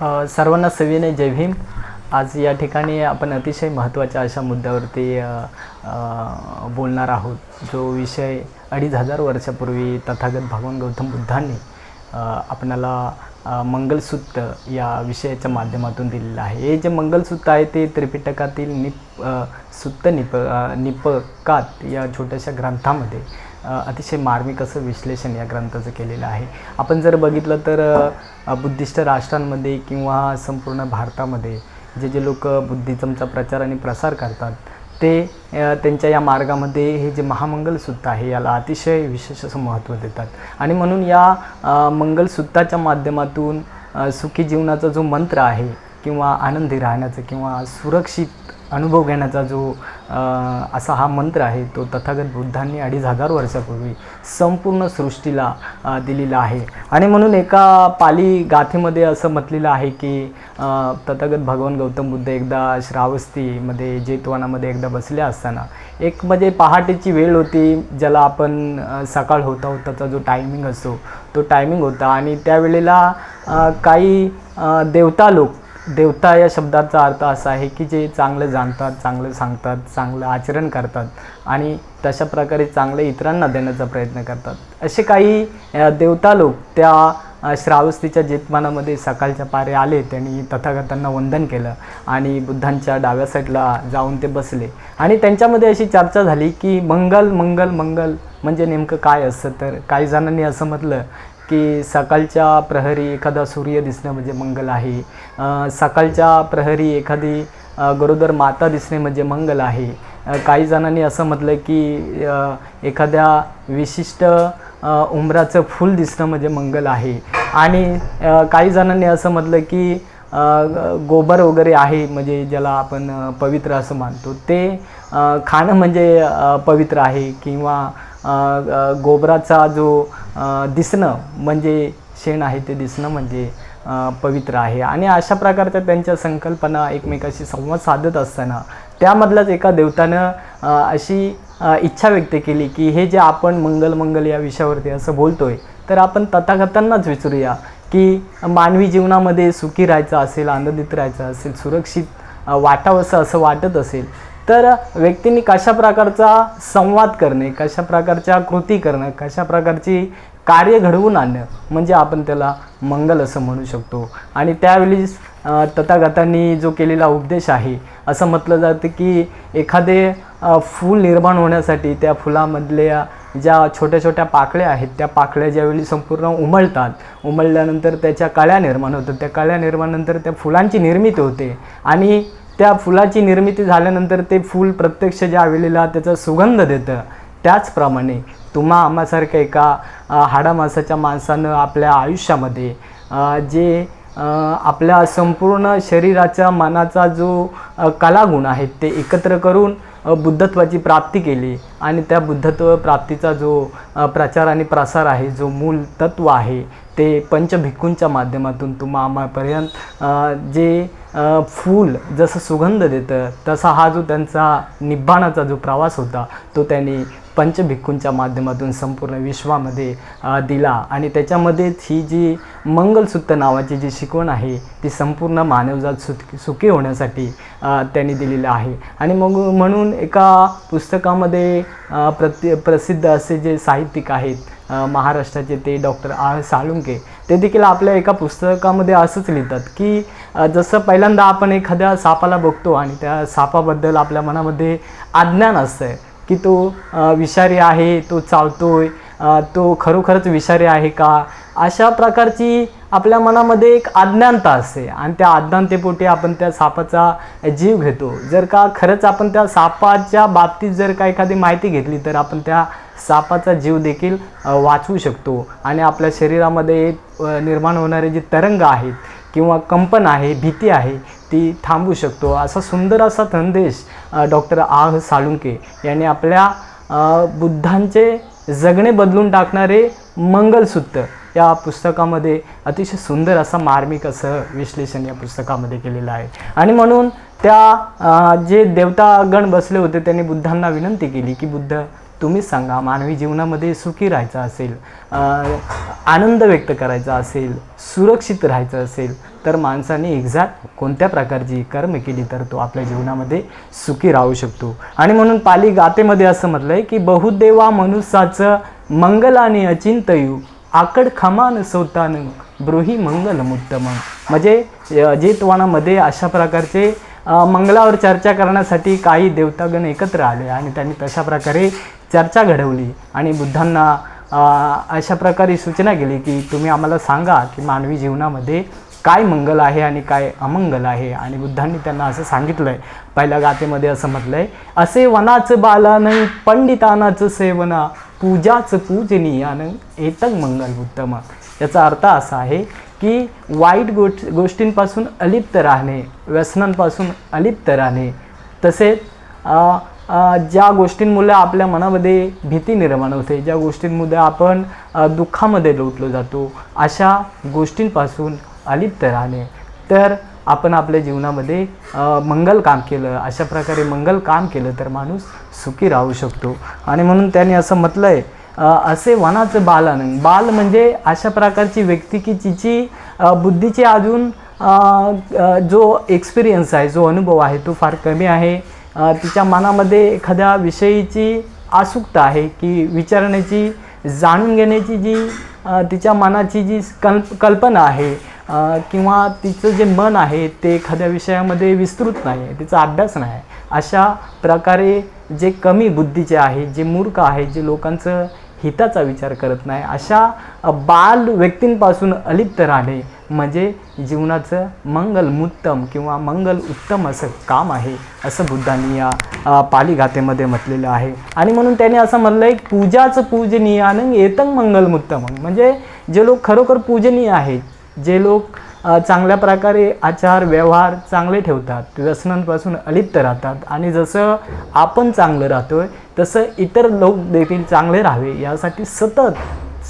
सर्वांना सविनय जय भीम. आज या ठिकाणी आपण अतिशय महत्त्वाच्या अशा मुद्द्यावरती बोलणार आहोत जो विषय अडीच हजार वर्षापूर्वी तथागत भगवान गौतम बुद्धांनी आपणाला मंगलसूत्र या विषयाच्या माध्यमातून दिलेलं आहे. हे जे मंगलसूत्र आहे ते त्रिपिटकातील निप अ, सुत्त निप निपकात या छोट्याशा ग्रंथामध्ये अतिशय मार्मिक असं विश्लेषण या ग्रंथाचं केलेलं आहे. आपण जर बघितलं तर बुद्धिस्ट राष्ट्रांमध्ये किंवा संपूर्ण भारतामध्ये जे जे लोक बुद्धिझमचा प्रचार आणि प्रसार करतात ते त्यांच्या या मार्गामध्ये हे जे महामंगलसूत्र आहे याला अतिशय विशेष असं महत्त्व देतात. आणि म्हणून या अ, मंगलसूत्राच्या माध्यमातून सुखी जीवनाचा जो मंत्र आहे किंवा आनंदी राहण्याचं किंवा सुरक्षित अनुभव घेण्याचा जो असा हा मंत्र आहे तो तथागत बुद्धांनी अडीच हजार वर्षापूर्वी संपूर्ण सृष्टीला दिलेला आहे. आणि म्हणून एका पाली गाथेमध्ये असं म्हटलेलं आहे की तथागत भगवान गौतम बुद्ध एकदा श्रावस्तीमध्ये जेतवानामध्ये एकदा बसले असताना एक म्हणजे पहाटेची वेळ होती ज्याला आपण सकाळ होता होताचा जो टायमिंग असतो तो टायमिंग होता. आणि त्यावेळेला काही देवता लोक देवता या शब्दाचा अर्थ असा आहे की जे चांगलं जाणतात चांगलं सांगतात चांगलं आचरण करतात आणि तशा प्रकारे चांगलं इतरांना देण्याचा प्रयत्न करतात. असे काही देवता लोक त्या श्रावस्तीच्या जेतमानामध्ये सकाळच्या पारे आले त्यांनी तथागतांना वंदन केलं आणि बुद्धांच्या डाव्या साईडला जाऊन ते बसले. आणि त्यांच्यामध्ये अशी चर्चा झाली की मंगल मंगल मंगल म्हणजे नेमकं काय असतं? तर काही जणांनी असं म्हटलं की सकाळच्या प्रहरी एखादा सूर्य दिसणं म्हणजे मंगल आहे. सकाळच्या प्रहरी एखादी गरोदर माता दिसणे म्हणजे मंगल आहे. काही जणांनी असं म्हटलं की एखाद्या विशिष्ट उमराचं उंबराचं फूल दिसणं म्हणजे मंगल आहे. आणि काही जणांनी असं म्हटलं की गोबर वगैरे आहे म्हणजे ज्याला आपण पवित्र असं मानतो. ते खाणं म्हणजे पवित्र आहे किंवा गोबराचा जो दिसणं म्हणजे शेण आहे ते दिसणं म्हणजे पवित्र आहे. आणि अशा प्रकारच्या त्यांच्या संकल्पना एकमेकाशी संवाद साधत असताना त्यामधल्याच एका देवतानं अशी इच्छा व्यक्त केली की हे जे आपण मंगल मंगल या विषयावरती असं बोलतोय तर आपण तथागतांनाच विचारूया की मानवी जीवनामध्ये सुखी राहायचं असेल आनंदित राहायचं असेल सुरक्षित वाटावंसं असं वाटत असेल तर व्यक्तींनी कशा प्रकारचा संवाद करणे कशा प्रकारच्या कृती करणं कशा प्रकारची कार्य घडवून आणणं म्हणजे आपण त्याला मंगल असं म्हणू शकतो. आणि त्यावेळी तथागतांनी जो केलेला उपदेश आहे असं म्हटलं जातं की एखादे फूल निर्माण होण्यासाठी त्या फुलामधल्या ज्या छोट्या छोट्या पाकळ्या आहेत त्या पाकळ्या ज्यावेळी संपूर्ण उमलतात उमलल्यानंतर त्याच्या कळ्या निर्माण होतात. त्या कळ्या निर्माणानंतर त्या फुलांची निर्मिती होते. आणि त्या फुलाची निर्मिती झाल्यानंतर ते फूल प्रत्यक्ष ज्या वेळेला त्याचा सुगंध देतं त्याचप्रमाणे तुम्हा आम्हासारख्या एका हाडामासाच्या माणसानं आपल्या आयुष्यामध्ये जे आपल्या संपूर्ण शरीराच्या मनाचा जो कलागुण आहेत ते एकत्र करून बुद्धत्वाची प्राप्ती केली आणि त्या बुद्धत्व प्राप्तीचा जो प्रचार आणि प्रसार आहे जो मूल तत्व आहे ते पंचभिक्खूंच्या माध्यमातून तुम्हा आम्हापर्यंत जे फूल जसं सुगंध देतं तसा हा जो त्यांचा निब्बाणाचा जो प्रवास होता तो त्यांनी पंचभिक्खूंच्या माध्यमातून संपूर्ण विश्वामध्ये दिला. आणि त्याच्यामध्येच ही जी मंगलसूत्र नावाची जी शिकवण आहे ती संपूर्ण मानवजात सु सुखी होण्यासाठी त्यांनी दिलेलं आहे. आणि मग म्हणून एका पुस्तकामध्ये प्रति प्रसिद्ध असे जे साहित्यिक आहेत महाराष्ट्राचे ते डॉक्टर आर साळुंके ते देखील आपल्या एका पुस्तकामध्ये असंच लिहितात की जसं पहिल्यांदा आपण एखाद्या सापाला बघतो आणि त्या सापाबद्दल आपल्या मनामध्ये अज्ञान असतं की तो विषारी आहे तो चावतोय तो खरोखरच विषारी आहे का? अशा प्रकारची आपल्या मनामध्ये एक अज्ञानता असते आणि त्या अज्ञानतेपोटी आपण त्या सापाचा जीव घेतो. जर का खरंच आपण त्या सापाच्या बाबतीत जर का एखादी माहिती घेतली तर आपण त्या सापाचा जीव देखील वाचवू शकतो. आणि आपल्या शरीरामध्ये निर्माण होणारे जे तरंग आहेत किंवा कंपन आहे भीती आहे ती थांबू शकतो. असा सुंदर असा संदेश डॉक्टर आह साळुंके यांनी आपल्या बुद्धांचे जगणे बदलून टाकणारे मंगलसूत्र या पुस्तकामध्ये अतिशय सुंदर असा मार्मिक असं विश्लेषण या पुस्तकामध्ये केलेलं आहे. आणि म्हणून त्या जे देवतागण बसले होते त्यांनी बुद्धांना विनंती केली की बुद्ध तुम्हीच सांगा मानवी जीवनामध्ये सुखी राहायचं असेल आनंद व्यक्त करायचा असेल सुरक्षित राहायचं असेल तर माणसाने एक्झॅक्ट कोणत्या प्रकारची कर्म केली तर तो आपल्या जीवनामध्ये सुखी राहू शकतो. आणि म्हणून पाली गातेमध्ये असं म्हटलं आहे की बहुदेवा मनुष्याचं मंगलाने अचिंतयू आकड खमान सोतान ब्रोही मंगल मुत्तम म्हणजे अजितवाणामध्ये अशा प्रकारचे मंगलावर चर्चा करण्यासाठी काही देवतागण एकत्र आले आणि त्यांनी तशा प्रकारे चर्चा घडवली. आणि बुद्धांना अशा प्रकारे सूचना केली की तुम्ही आम्हाला सांगा की मानवी जीवनामध्ये काय मंगल आहे आणि काय अमंगल आहे? आणि बुद्धांनी त्यांना असं सांगितलं आहे पहिल्या गातेमध्ये असं म्हटलं आहे असे वनाचं बाला नाही पंडितानाचं सेवना पूजाचं पूजनीयानं एतंग मंगल उत्तम. याचा अर्थ असा आहे की वाईट गोष्ट गोष्टींपासून अलिप्त राहणे व्यसनांपासून अलिप्त राहणे तसेच ज्या गोष्टींमुळे आपल्या मनामध्ये भीती निर्माण होते ज्या गोष्टींमुळे आपण दुःखामध्ये लोटलो जातो अशा गोष्टींपासून अलिप्त राहणे तर आपण आपल्या जीवनामध्ये मंगल काम केलं. अशा प्रकारे मंगल काम केलं तर माणूस सुखी राहू शकतो. आणि म्हणून त्यांनी असं म्हटलं आहे असे वनाचं बालानंद बाल म्हणजे अशा प्रकारची व्यक्ती की जिची बुद्धीची अजून जो एक्सपिरियन्स आहे जो अनुभव आहे तो फार कमी आहे. तिच्या मनामध्ये एखाद्या विषयीची आसुकता आहे की विचारण्याची जाणून घेण्याची जी तिच्या मनाची जी कल्प कल्पना आहे किंवा तिचं जे मन आहे ते एखाद्या विषयामध्ये विस्तृत नाही आहे तिचा अभ्यास नाही आहे अशा प्रकारे जे कमी बुद्धीचे आहे जे मूर्ख आहे जे लोकांचं हिताचा विचार करत नाही अशा बाल व्यक्तींपासून अलिप्त राहणे म्हणजे जीवनाचं मंगल मुत्तम किंवा मंगल उत्तम असं काम आहे असं बुद्धांनी या पालीघातेमध्ये म्हटलेलं आहे. आणि म्हणून त्याने असं म्हटलं आहे पूजाचं पूजनीयानं येतं मंगल मुत्तम म्हणजे जे लोक खरोखर पूजनीय आहेत जे लोक चांगल्या प्रकारे आचार व्यवहार चांगले ठेवतात व्यसनांपासून अलिप्त राहतात आणि जसं आपण चांगलं राहतो आहे तसं इतर लोक देखील चांगले राहावे यासाठी सतत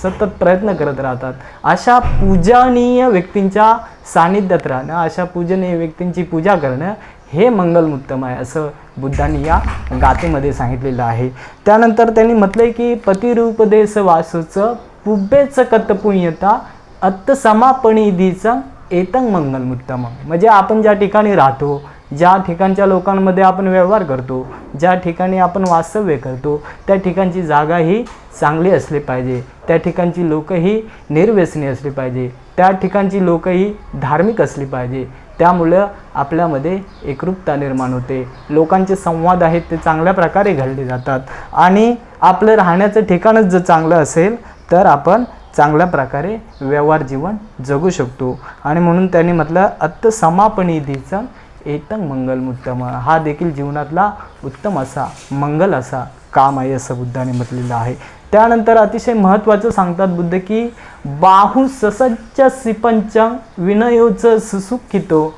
सतत प्रयत्न करत राहतात. अशा पूजनीय व्यक्तींच्या सानिध्यात राहणं अशा पूजनीय व्यक्तींची पूजा करणं हे मंगलमुत्तम आहे असं बुद्धांनी या गातेमध्ये सांगितलेलं आहे. त्यानंतर त्यांनी म्हटलंय की पतिरूपदेश वासूचं पुब्बेच कतपुण्यता अत्त समापणीधीचं एतंग मंगलमुत्तम. म्हणजे आपण ज्या ठिकाणी राहतो ज्या ठिकाणच्या लोकांमध्ये आपण व्यवहार करतो ज्या ठिकाणी आपण वास्तव्य करतो त्या ठिकाणची जागा ही चांगली असली पाहिजे. त्या ठिकाणची लोकही निर्व्यसनी असली पाहिजे. त्या ठिकाणची लोकही धार्मिक असली पाहिजे. त्यामुळं आपल्यामध्ये एकरूपता निर्माण होते. लोकांचे संवाद आहेत ते चांगल्या प्रकारे घडले जातात. आणि आपलं राहण्याचं ठिकाणच जर चांगलं असेल तर आपण चांगल्या प्रकारे व्यवहार जीवन जगू शकतो. आणि म्हणून त्यांनी म्हटलं अत्त समापनिधीचं एतंग मंगलमुत्तम हा देखील जीवनातला उत्तम असा मंगल असा काम आहे असं बुद्धाने म्हटलेलं आहे. त्यानंतर अतिशय महत्त्वाचं सांगतात बुद्ध की बाहू ससज्ज सिपंच विनयोचं सुसुखितो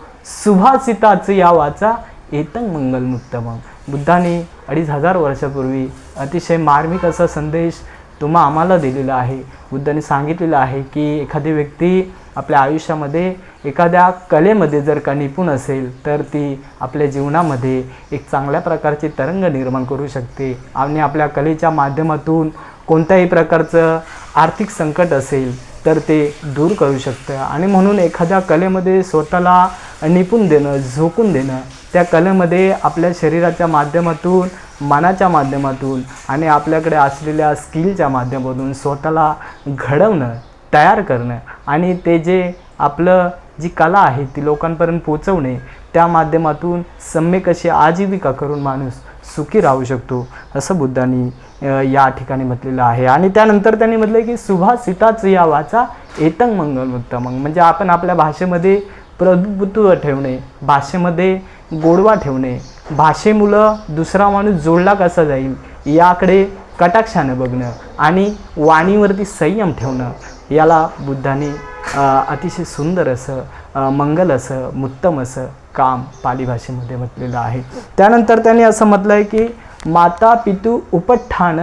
सुभाषिताच या वाचा एतंग मंगलमुत्तम बुद्धाने अडीच हजार वर्षापूर्वी अतिशय मार्मिक असा संदेश तुम्हा आम्हाला दिलेलं आहे. बुद्धाने सांगितलेलं आहे की एखादी व्यक्ती आपल्या आयुष्यामध्ये एखाद्या कलेमध्ये जर का निपुण असेल तर ती आपल्या जीवनामध्ये एक चांगल्या प्रकारचे तरंग निर्माण करू शकते आणि आपल्या कलेच्या माध्यमातून कोणत्याही प्रकारचं आर्थिक संकट असेल तर ते दूर करू शकतं. आणि म्हणून एखाद्या कलेमध्ये स्वतःला निपुण देणं झोकून देणं त्या कलेमध्ये आपल्या शरीराच्या माध्यमातून मनाच्या माध्यमातून आणि आपल्याकडे असलेल्या स्किलच्या माध्यमातून स्वतःला घडवणं तयार करणं आणि ते जे आपलं जी कला आहे ती लोकांपर्यंत पोचवणे त्या माध्यमातून सम्यक अशी आजीविका करून माणूस सुखी राहू शकतो असं बुद्धांनी या ठिकाणी म्हटलेलं आहे. आणि त्यानंतर त्यांनी म्हटलं की सुभाषिताच या वाचा एतंग मंगल उत्तम. म्हणजे आपण आपल्या भाषेमध्ये प्रभुत्व ठेवणे भाषेमध्ये गोडवा ठेवणे भाषेमुळं दुसरा माणूस जोडला कसा जाईल? याकडे कटाक्षानं बघणं आणि वाणीवरती संयम ठेवणं याला बुद्धाने अतिशय सुंदर असं मंगल असं मुत्तम असं काम पाली भाषेमध्ये म्हटलेलं आहे. त्यानंतर त्याने असं म्हटलं आहे की माता पितू उपठान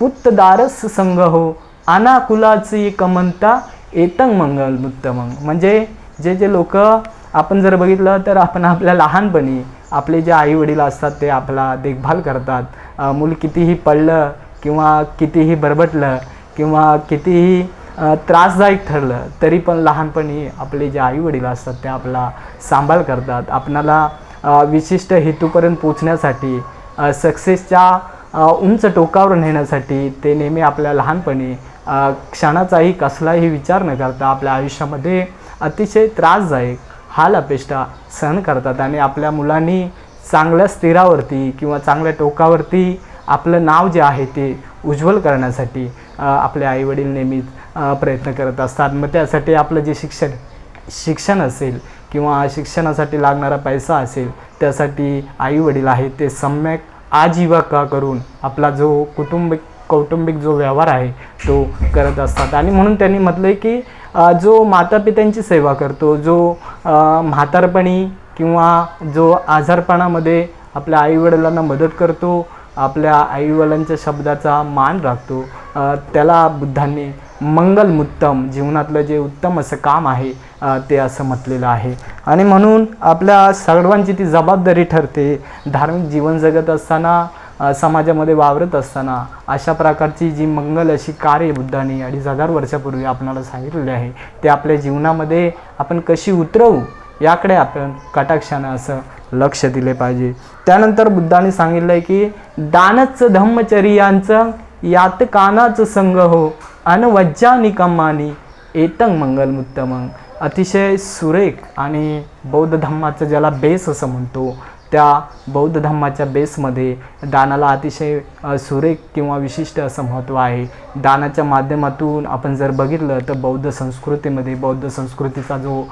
पुत्तदारस संघ हो अनाकुलाची कमंता एतंग मंगल मुत्तमंग म्हणजे जे जे लोक आपण जर बघितलं तर आपण आपल्या लहानपणी आपले जे आई वडील असतात ते आपला देखभाल करतात. मूल कितीही पडलं किंवा कितीही बरबटलं किंवा कितीही त्रासदायक ठरलं तरी पण लहानपणी आपले जे आईवडील असतात ते आपला सांभाळ करतात. आपणाला विशिष्ट हेतूपर्यंत पोचण्यासाठी सक्सेसच्या उंच टोकावर नेण्यासाठी ते नेहमी आपल्या लहानपणी क्षणाचाही कसलाही विचार न करता आपल्या आयुष्यामध्ये अतिशय त्रासदायक हाल अपेष्टा सहन करतात आणि आपल्या मुलांनी चांगल्या स्थिरावरती किंवा चांगल्या टोकावरती आपलं नाव जे आहे ते उज्ज्वल करण्यासाठी आपले आईवडील नेहमीच प्रयत्न करत असतात. मग त्यासाठी आपलं जे शिक्षण शिक्षण असेल किंवा शिक्षणासाठी लागणारा पैसा असेल त्यासाठी आईवडील आहेत ते सम्यक आजीविका करून आपला जो कुटुंबिक कौटुंबिक जो व्यवहार आहे तो करत असतात. आणि म्हणून त्यांनी म्हटलं आहे की जो मातापित्यांची सेवा करतो जो म्हातारपणी किंवा जो आजारपणामध्ये आपल्या आईवडिलांना मदत करतो आपल्या आईवडिलांच्या शब्दाचा मान राखतो त्याला बुद्धांनी मंगलमुत्तम जीवनातलं जे उत्तम असं काम आहे ते असं म्हटलेलं आहे. आणि म्हणून आपल्या सर्वांची ती जबाबदारी ठरते. धार्मिक जीवन जगत असताना समाजामध्ये वावरत असताना अशा प्रकारची जी मंगल अशी कार्य बुद्धानी अडीच हजार वर्षापूर्वी आपणाला सांगितलेली आहे ते आपल्या जीवनामध्ये आपण कशी उतरवू याकडे आपण कटाक्षानं असं लक्ष दिले पाहिजे. त्यानंतर बुद्धाने सांगितलं आहे की दानच धम्मचर्यांचं यात कानाचं संग हो अनवज्जा निकम्मानी एतंग मंगलमुत्तमंग अतिशय सुरेख आणि बौद्ध धम्माचं ज्याला बेस असं म्हणतो त्या बौद्ध धम्माच्या बेसमध्ये दानाला अतिशय सुरेख किंवा विशिष्ट असं महत्त्व आहे. दानाच्या माध्यमातून आपण जर बघितलं तर बौद्ध संस्कृतीमध्ये बौद्ध संस्कृतीचा जो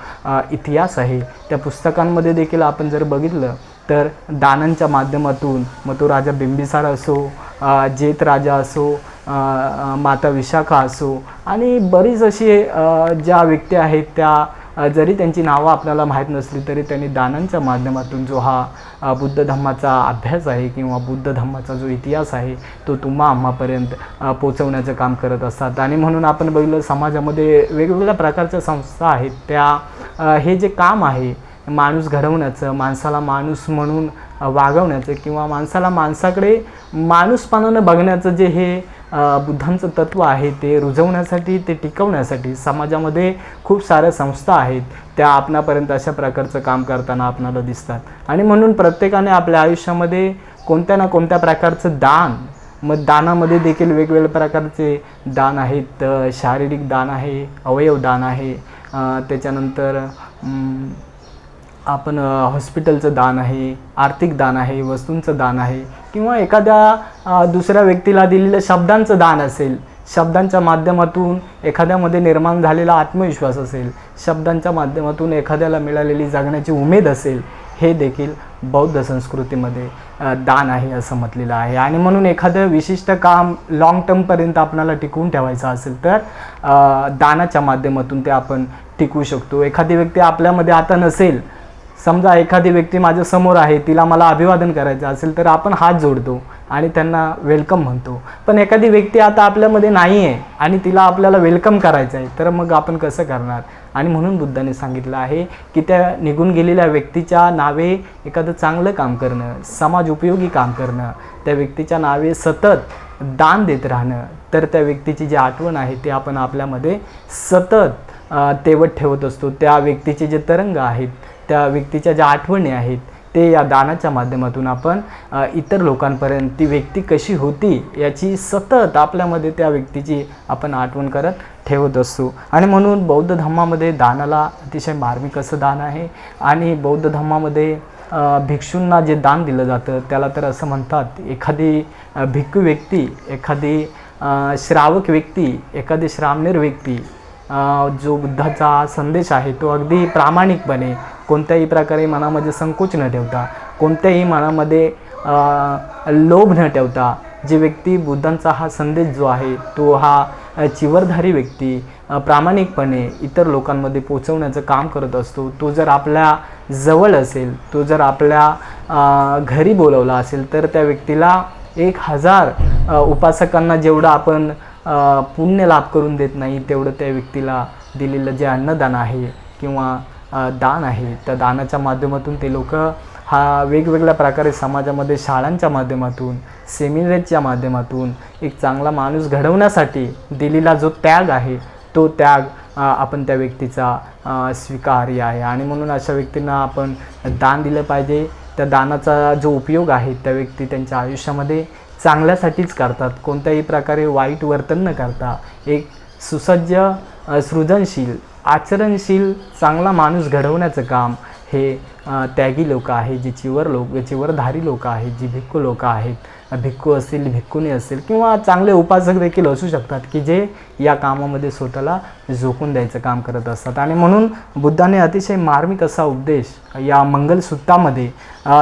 इतिहास आहे त्या पुस्तकांमध्ये देखील आपण जर बघितलं तर दानांच्या माध्यमातून मग तो राजा बिंबिसार असो जेत राजा असो माता विशाखा असो आणि बरीच अशी ज्या व्यक्ती आहेत त्या जरी त्यांची नावं आपल्याला माहीत नसली तरी त्यांनी दानांच्या माध्यमातून जो हा बुद्ध धम्माचा अभ्यास आहे किंवा बुद्ध धम्माचा जो इतिहास आहे तो तुम्हा आम्हापर्यंत पोचवण्याचं काम करत असतात. आणि म्हणून आपण बघितलं समाजामध्ये वेगवेगळ्या प्रकारच्या संस्था आहेत. त्या हे जे काम आहे माणूस घडवण्याचं माणसाला माणूस म्हणून वागवण्याचं किंवा माणसाला माणसाकडे माणूसपणानं बघण्याचं जे हे बुद्धांचं तत्त्व आहे ते रुजवण्यासाठी ते टिकवण्यासाठी समाजामध्ये खूप साऱ्या संस्था आहेत. त्या आपणापर्यंत अशा प्रकारचं काम करताना आपणाला दिसतात. आणि म्हणून प्रत्येकाने आपल्या आयुष्यामध्ये कोणत्या ना कोणत्या प्रकारचं दान मग दानामध्ये देखील वेगवेगळ्या प्रकारचे दान आहेत. शारीरिक दान आहे अवयव दान आहे. त्याच्यानंतर आपण हॉस्पिटलचं दान आहे आर्थिक दान आहे वस्तूंचं दान आहे किंवा एखाद्या दुसऱ्या व्यक्तीला दिलेलं शब्दांचं दान असेल शब्दांच्या माध्यमातून एखाद्यामध्ये निर्माण झालेला आत्मविश्वास असेल शब्दांच्या माध्यमातून एखाद्याला मिळालेली जगण्याची उमेद असेल हे देखील बौद्ध संस्कृतीमध्ये दान आहे असं म्हटलेलं आहे. आणि म्हणून एखादं विशिष्ट काम लाँग टर्मपर्यंत आपणाला टिकवून ठेवायचं असेल तर दानाच्या माध्यमातून ते आपण टिकवू शकतो. एखादी व्यक्ती आपल्यामध्ये आता नसेल समजा एखादी व्यक्ती माझ्यासमोर आहे तिला मला अभिवादन करायचं असेल तर आपण हात जोडतो आणि त्यांना वेलकम म्हणतो. पण एखादी व्यक्ती आता आपल्यामध्ये नाही आहे आणि तिला आपल्याला वेलकम करायचं आहे तर मग आपण कसं करणार? आणि म्हणून बुद्धाने सांगितलं आहे की त्या निघून गेलेल्या व्यक्तीच्या नावे एखादं चांगलं काम करणं समाज उपयोगी काम करणं त्या व्यक्तीच्या नावे सतत दान देत राहणं तर त्या व्यक्तीची जी आठवण आहे ती आपण आपल्यामध्ये सतत तेवत ठेवत असतो. त्या व्यक्तीचे जे तरंग आहेत त्या व्यक्तीच्या ज्या आठवणी आहेत ते या दानाच्या माध्यमातून आपण इतर लोकांपर्यंत ती व्यक्ती कशी होती याची सतत आपल्यामध्ये त्या व्यक्तीची आपण आठवण करत ठेवत असतो आणि म्हणून बौद्ध धर्मामध्ये दानाला अतिशय मार्मिक असं दान आहे. आणि बौद्ध धर्मामध्ये भिक्षूंना जे दान दिलं जातं त्याला तर असं म्हणतात एखादी भिक्खू व्यक्ती एखादी श्रावक व्यक्ती एखादी श्रामनेर व्यक्ती जो बुद्धाचा संदेश आहे तो अगदी प्रामाणिकपणे कोणत्याही प्रकारे मनामध्ये संकोच न ठेवता कोणत्याही मनामध्ये लोभ न ठेवता जी व्यक्ती बुद्धांचा हा संदेश जो आहे तो हा चिवरधारी व्यक्ती प्रामाणिकपणे इतर लोकांमध्ये पोचवण्याचं काम करत असतो तो जर आपल्या जवळ असेल तो जर आपल्या घरी बोलवला असेल तर त्या व्यक्तीला एक हजार उपासकांना जेवढं आपण पुण्य लाभ करून देत नाही तेवढं त्या व्यक्तीला दिलेलं जे अन्नदान आहे किंवा दान आहे त्या दानाच्या माध्यमातून ते लोक हा वेगवेगळ्या प्रकारे समाजामध्ये शाळांच्या माध्यमातून सेमिनारच्या माध्यमातून एक चांगला माणूस घडवण्यासाठी दिलेला जो त्याग आहे तो त्याग आपण त्या व्यक्तीचा स्वीकार्य आहे. आणि म्हणून अशा व्यक्तींना आपण दान दिलं पाहिजे. त्या दानाचा जो उपयोग आहे त्या व्यक्ती त्यांच्या आयुष्यामध्ये चांगल्यासाठीच करतात. कोणत्याही प्रकारे वाईट वर्तन न करता एक सुसज्ज सृजनशील आचरणशील चांगला माणूस घडवण्याचं काम हे त्यागी लोक आहे जे चिवर लोक चिवरधारी लोक आहेत जी भिक्खू लोक आहेत. भिक्खू असतील भिक्खुनी असतील किंवा चांगले उपासक देखील असू शकतात की जे या कामामध्ये स्वतःला झोकून द्यायचं काम करत असतात. आणि म्हणून बुद्धाने अतिशय मार्मिक असा उपदेश या मंगलसूत्रामध्ये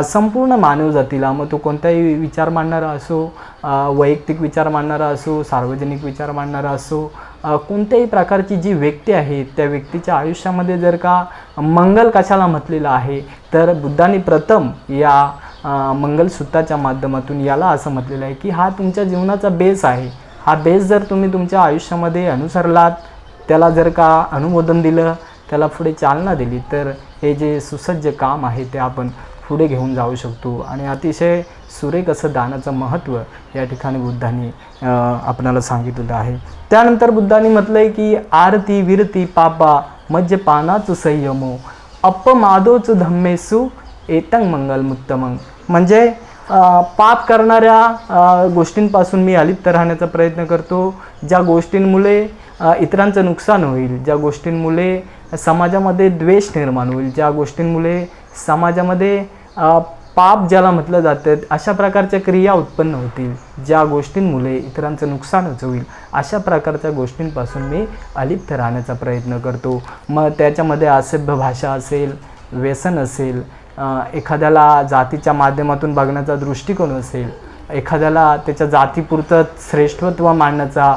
संपूर्ण मानवजातीला मग तो कोणताही विचार मांडणारा असो वैयक्तिक विचार मांडणारा असो सार्वजनिक विचार मांडणारा असो कोणत्याही प्रकारची जी व्यक्ती आहे त्या व्यक्तीच्या आयुष्यामध्ये जर का मंगल कशाला म्हटलेलं आहे तर बुद्धाने प्रथम या मंगलसूत्राच्या माध्यमातून याला असं म्हटलेलं आहे की हा तुमच्या जीवनाचा बेस आहे. हा बेस जर तुम्ही तुमच्या आयुष्यामध्ये अनुसरलात त्याला जर का अनुमोदन दिलं त्याला पुढे चालना दिली तर हे जे सुसज्ज काम आहे ते आपण पुढे घेऊन जाऊ शकतो. आणि अतिशय सुरेख असं दानाचं महत्त्व या ठिकाणी बुद्धांनी आपणाला सांगितलेलं आहे. त्यानंतर बुद्धांनी म्हटलं आहे की आरती विरती पापा मज्ज पानाचं संयमो अपमादोच धम्मेसु एतंग मंगलमुत्तमंग म्हणजे पाप करणाऱ्या गोष्टींपासून मी अलिप्त राहण्याचा प्रयत्न करतो. ज्या गोष्टींमुळे इतरांचं नुकसान होईल ज्या गोष्टींमुळे समाजामध्ये द्वेष निर्माण होईल ज्या गोष्टींमुळे समाजामध्ये पाप ज्याला म्हटलं जातं अशा प्रकारच्या क्रिया उत्पन्न होतील. ज्या गोष्टींमुळे इतरांचं नुकसानच होईल अशा प्रकारच्या गोष्टींपासून मी अलिप्त राहण्याचा प्रयत्न करतो. मग त्याच्यामध्ये असभ्य भाषा असेल व्यसन असेल एखाद्याला जातीच्या माध्यमातून बघण्याचा दृष्टिकोन असेल एखाद्याला त्याच्या जातीपुरतं श्रेष्ठत्व मांडण्याचा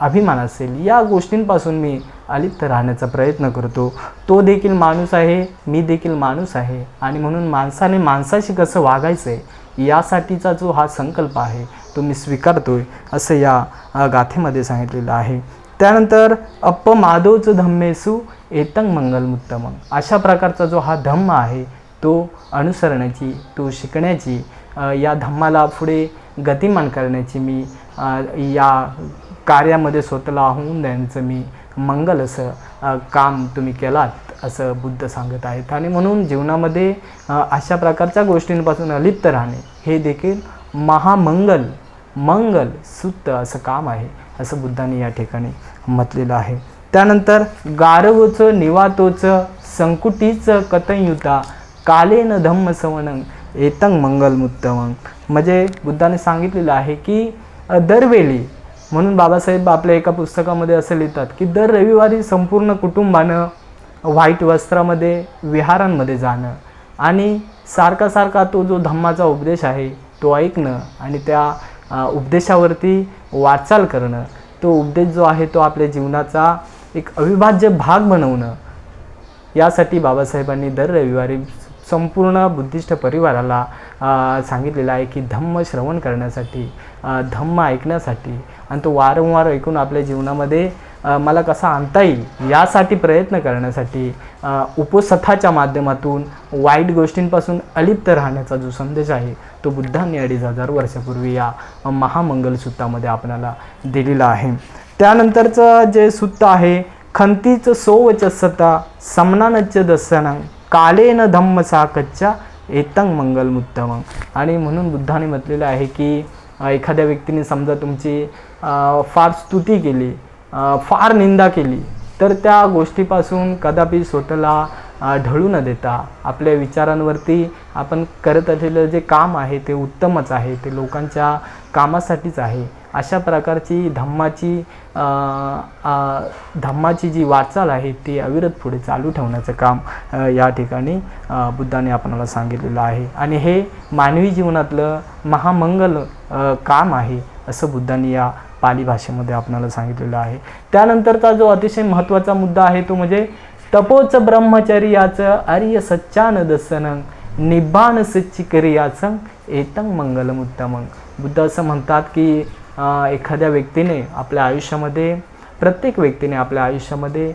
अभिमान असेल या गोष्टींपासून मी अलिप्त राहण्याचा प्रयत्न करतो. तो देखील माणूस आहे मी देखील माणूस आहे आणि म्हणून माणसाने माणसाशी कसं वागायचं आहे यासाठीचा जो हा संकल्प आहे तो मी स्वीकारतो आहे असं या गाथेमध्ये सांगितलेलं आहे. त्यानंतर अप्प माधवचं धम्मेसू एतंग मंगलमुत्तमंग अशा प्रकारचा जो हा धम्म आहे तो अनुसरण्याची तो शिकण्याची या धम्माला पुढे गतिमान करण्याची मी या कार्यामध्ये स्वतःला होऊन देण्याचं मी मंगल असं काम तुम्ही केलात असं बुद्ध सांगत आहेत. आणि म्हणून जीवनामध्ये अशा प्रकारच्या गोष्टींपासून अलिप्त राहणे हे देखील महामंगल मंगल सुत्त असं काम आहे असं बुद्धाने या ठिकाणी म्हटलेलं आहे. त्यानंतर गारवोचं निवातोचं संकुटीचं कथयुता कालेन धम्म सवनं एतंग मंगलमुत्तमं म्हणजे बुद्धाने सांगितलेलं आहे की दरवेळी म्हणून बाबासाहेब आपल्या एका पुस्तकामध्ये असं लिहितात की दर रविवारी संपूर्ण कुटुंबानं व्हाईट वस्त्रामध्ये विहारांमध्ये जाणं. आणि सारखा सारखा तो जो धम्माचा उपदेश आहे तो ऐकणं आणि त्या उपदेशावरती वाटचाल करणं तो उपदेश जो आहे तो आपल्या जीवनाचा एक अविभाज्य भाग बनवणं. यासाठी बाबासाहेबांनी दर रविवारी संपूर्ण बुद्धिस्ट परिवाराला सांगितलेलं आहे की धम्म श्रवण करण्यासाठी धम्म ऐकण्यासाठी आणि तो वारंवार ऐकून आपल्या जीवनामध्ये मला कसा आणता येईल यासाठी प्रयत्न करण्यासाठी उपसथाच्या माध्यमातून वाईट गोष्टींपासून अलिप्त राहण्याचा जो संदेश आहे तो बुद्धांनी अडीच हजार वर्षापूर्वी या महामंगलसूत्रामध्ये आपल्याला दिलेला आहे. त्यानंतरचं जे सूत्र आहे खंतीचं सोवचसता समनानच दसनं कालेन धम्म साकच्चा एतंग मंगलमुत्तमं. आणि म्हणून बुद्धाने म्हटलेलं आहे की एखाद्या व्यक्तीने समजा तुमची फार स्तुती केली फार निंदा केली तर त्या गोष्टीपासून कदापि स्वतःला ढळू न देता आपल्या विचारांवरती आपण करत असलेलं जे काम आहे ते उत्तमच आहे ते लोकांच्या कामासाठीच आहे. अशा प्रकारची धम्माची धम्माची जी वाटचाल आहे ती अविरत पुढे चालू ठेवण्याचं काम या ठिकाणी बुद्धाने आपणाला सांगितलेलं आहे. आणि हे मानवी जीवनातलं महामंगल काम आहे असं बुद्धांनी या पाली भाषेमध्ये आपणाला सांगितलेलं आहे. त्यानंतरचा जो अतिशय महत्त्वाचा मुद्दा आहे तो म्हणजे तपोच ब्रह्मचर्याचं आर्य सच्चान दर्शनं निब्बाण सच्ची क्रियाचं एतंग मंगलमुत्तमं बुद्ध असं म्हणतात की एखाद्या व्यक्तीने आपल्या आयुष्यामध्ये प्रत्येक व्यक्तीने आपल्या आयुष्यामध्ये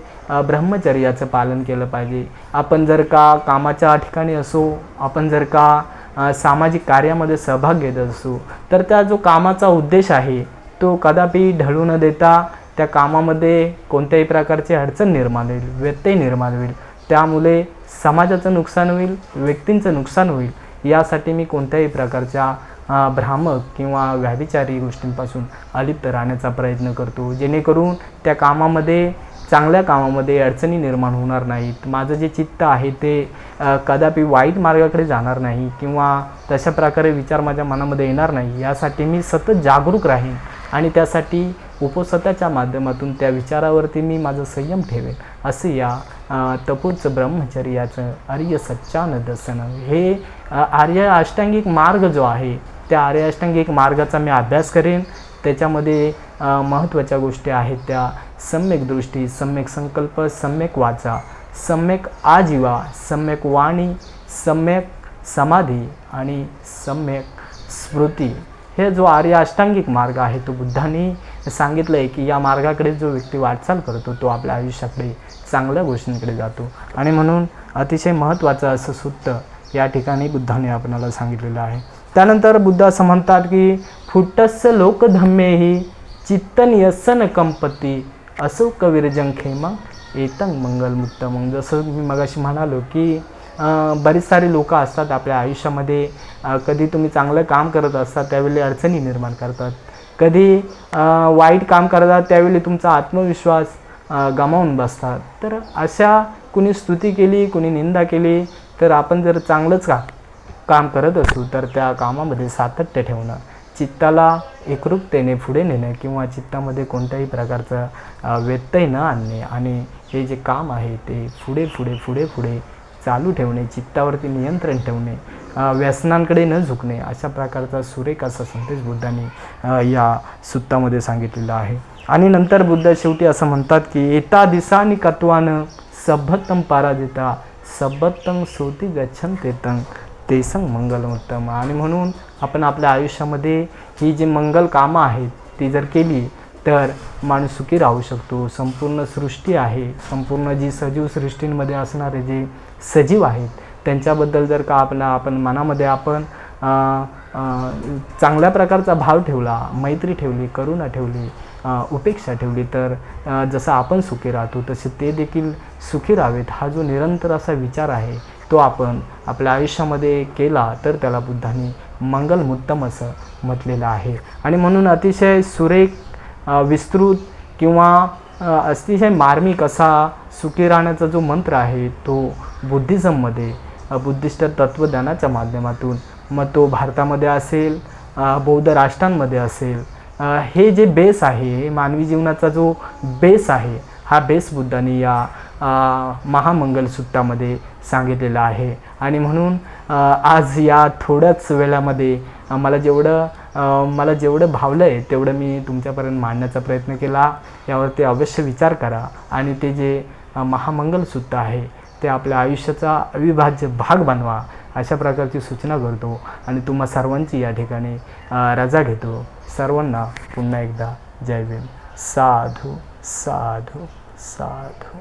ब्रह्मचर्याचं पालन केलं पाहिजे. आपण जर का कामाच्या ठिकाणी असो आपण जर का सामाजिक कार्यामध्ये सहभाग घेत असू तर त्या जो कामाचा उद्देश आहे तो कदापि ढळू न देता त्या कामामध्ये कोणत्याही प्रकारची अडचण निर्माण होईल व्यत्यय निर्माण होईल. त्यामुळे समाजाचं नुकसान होईल व्यक्तींचं नुकसान होईल यासाठी मी कोणत्याही प्रकारच्या भ्रामक किंवा व्याभिचारी गोष्टींपासून अलिप्त राहण्याचा प्रयत्न करतो. जेणेकरून त्या कामामध्ये चांगल्या कामामध्ये अडचणी निर्माण होणार नाहीत. माझं जे चित्त आहे ते कदापि वाईट मार्गाकडे जाणार नाही किंवा तशा प्रकारे विचार माझ्या मनामध्ये येणार नाही यासाठी मी सतत जागरूक राहीन आणि त्यासाठी उपसताच्या माध्यमातून त्या विचारावरती मी माझं संयम ठेवेन असं या तपूरचं ब्रह्मचर्याचं आर्य सच्चान दर्शन हे आर्य अष्टांगिक मार्ग जो आहे त्या आर्य अष्टांगिक मार्गाचा मी अभ्यास करेन. त्याच्यामध्ये महत्त्वाच्या गोष्टी आहेत त्या. सम्यक दृष्टी सम्यक संकल्प सम्यक वाचा सम्यक आजीवा सम्यक वाणी सम्यक समाधी आणि सम्यक स्मृती. हे जो आर्य अष्टांगिक मार्ग आहे तो बुद्धांनी सांगितलं आहे की या मार्गाकडे जो व्यक्ती वाटचाल करतो तो आपल्या आयुष्याकडे चांगल्या गोष्टींकडे जातो. आणि म्हणून अतिशय महत्त्वाचं असं सूत्र या ठिकाणी बुद्धाने आपणाला सांगितलेलं आहे. त्यानंतर बुद्ध असं म्हणतात की फुट्टस्य लोकधम्येही चित्तन यसन कंपती असो कवीरजंग खेमा एतंग मंगलमुक्त मग जसं मी मगाशी म्हणालो की बरेच सारे लोक असतात आपल्या आयुष्यामध्ये. कधी तुम्ही चांगलं काम करत असतात त्यावेळी अडचणी निर्माण करतात. कधी वाईट काम करतात त्यावेळी तुमचा आत्मविश्वास गमावून बसतात. तर अशा कुणी स्तुती केली कुणी निंदा केली तर आपण जर चांगलंच का काम करत असू तर त्या कामामध्ये सातत्य ठेवणं चित्ताला एकरूपतेने पुढे नेणं किंवा चित्तामध्ये कोणत्याही प्रकारचं व्यत्यय न आणणे आणि हे जे काम आहे ते पुढे पुढे पुढे पुढे चालू ठेवणे चित्तावरती नियंत्रण ठेवणे व्यसनांकडे न झुकणे अशा प्रकारचा सुरेख असा संदेश बुद्धांनी या सुत्तामध्ये सांगितलेला आहे. आणि नंतर बुद्ध शेवटी असं म्हणतात की एता दिसानी कत्वानं सभ्यतम पाराजिता सभ्यतम सोती गच्छन तेतंग ते संग मंगल मंगलमुत्तम आणि म्हणून आपण आपल्या आयुष्यामध्ये ही जी मंगल कामं आहेत ती जर केली तर माणूस सुखी राहू शकतो. संपूर्ण सृष्टी आहे. संपूर्ण जी सजीव सृष्टींमध्ये असणारे जे सजीव आहेत त्यांच्याबद्दल जर का आपला आपण मनामध्ये आपण चांगल्या प्रकारचा भाव ठेवला मैत्री ठेवली करुणा ठेवली उपेक्षा ठेवली तर जसं आपण सुखी राहतो तसे ते देखील सुखी राहावेत. हा जो निरंतर असा विचार आहे तो आपण आपल्या आयुष्यामध्ये केला तर त्याला बुद्धांनी मंगलमुत्तम असं म्हटलेलं आहे. आणि म्हणून अतिशय सुरेख विस्तृत किंवा अतिशय मार्मिक असा सुखी राहण्याचा जो मंत्र आहे तो बुद्धिझममध्ये बुद्धिस्ट तत्त्वज्ञानाच्या माध्यमातून मग तो भारतामध्ये असेल बौद्ध राष्ट्रांमध्ये असेल हे जे बेस आहे हे मानवी जीवनाचा जो बेस आहे हा बेस बुद्धाने या अ, महामंगल सांगितलेला आहे. आणि म्हणून आज या थोड्याच वेळामध्ये मला जेवढं मला जेवढं भावलं आहे तेवढं मी तुमच्यापर्यंत मांडण्याचा प्रयत्न केला. यावरती अवश्य विचार करा. आणि ते जे अ, महामंगल आहे ते आपल्या आयुष्याचा अविभाज्य भाग बनवा अशा प्रकारची सूचना करतो. आणि तुम्हा सर्वांची या ठिकाणी रजा घेतो. सर्वांना पुन्हा एकदा जय भीम. साधू साधू. साधू